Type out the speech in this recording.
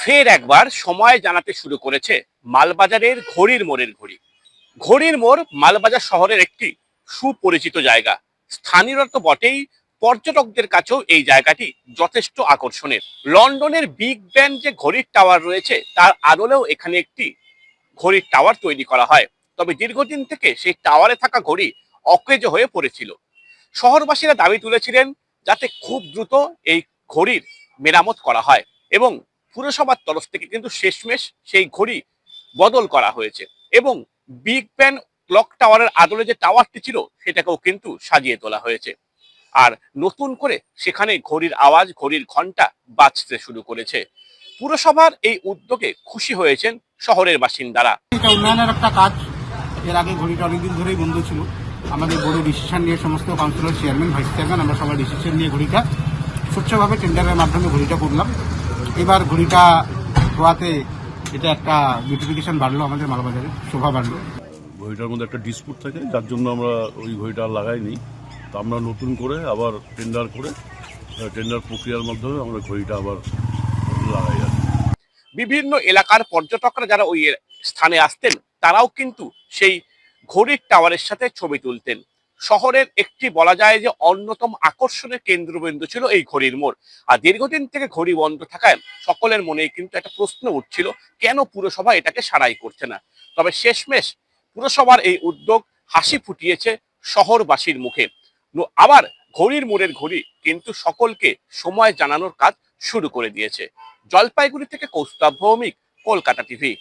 ফের একবার সময় জানাতে শুরু করেছে মালবাজারের ঘড়ির মোড়ের ঘড়ি। ঘড়ির মোড় মালবাজার শহরের একটি সুপরিচিত জায়গা। স্থানীয়রা তো বটেই পর্যটকদের কাছেও এই জায়গাটি যথেষ্ট আকর্ষণের। লন্ডনের বিগ ব্যান যে ঘড়ির টাওয়ার রয়েছে, তার আদলেও এখানে একটি ঘড়ির টাওয়ার তৈরি করা হয়। তবে দীর্ঘদিন থেকে সেই টাওয়ারে থাকা ঘড়ি অকেজ হয়ে পড়েছিল। শহরবাসীরা দাবি তুলেছিলেন যাতে খুব দ্রুত এই ঘড়ির মেরামত করা হয় এবং পুরসভার তরফ থেকে কিন্তু শেষমেশ সেই ঘড়ি বদল করা হয়েছে এবং বিগ ব্যান ক্লক টাওয়ারের আদলে যে টাওয়ারটি ছিল, সেটাকেও কিন্তু সাজিয়ে তোলা হয়েছে। আর নতুন করে সেখানে ঘড়ির আওয়াজ, ঘড়ির ঘণ্টা বাজতে শুরু করেছে। পুরসভার এই উদ্যোগে খুশি হয়েছেন শহরের বাসিন্দারা। এটা উন্নয়নের একটা কাজ। এর আগে ঘড়িটা অনেকদিন ধরেই বন্ধ ছিল। আমাদের বড় ডিসিশন নিয়ে সমস্ত কাউন্সিলর চেয়ারম্যান ভাইস চেয়ারম্যান আমরা সবাই ডিসিশন নিয়ে ঘড়িটা স্বচ্ছভাবে টেন্ডারের মাধ্যমে ঘড়িটা করলাম। এবার ঘড়িটা হওয়াতে এটা একটা বিউটিফিকেশন বাড়লো আমাদের মালবাজারে শোভা বাড়লো। ঘড়িটার মধ্যে একটা ডিসপুট থাকে যার জন্য আমরা ওই ঘড়িটা লাগাইনি তো আমরা নতুন করে আবার টেন্ডার করে টেন্ডার প্রক্রিয়ার মাধ্যমে আমরা ঘড়িটা আবার লাগাই আর বিভিন্ন এলাকার পর্যটকরা যারা ওই স্থানে আসতেন তারাও কিন্তু সেই ঘড়ির টাওয়ারের সাথে ছবি তুলতেন। শহরের একটি বলা যায় যে অন্যতম আকর্ষণের কেন্দ্রবিন্দু ছিল এই ঘড়ির মোড়। আর দীর্ঘদিন থেকে ঘড়ি বন্ধ থাকায় সকলের মনেই কিন্তু একটা প্রশ্ন উঠছিল, কেন পুরসভা এটাকে সারাই করছে না? তবে শেষমেশ পুরসভার এই উদ্যোগ হাসি ফুটিয়েছে শহরবাসীর মুখে। আবার ঘড়ির মোড়ের ঘড়ি কিন্তু সকলকে সময় জানানোর কাজ শুরু করে দিয়েছে। জলপাইগুড়ি থেকে কৌস্তব ভৌমিক, কলকাতা টিভি।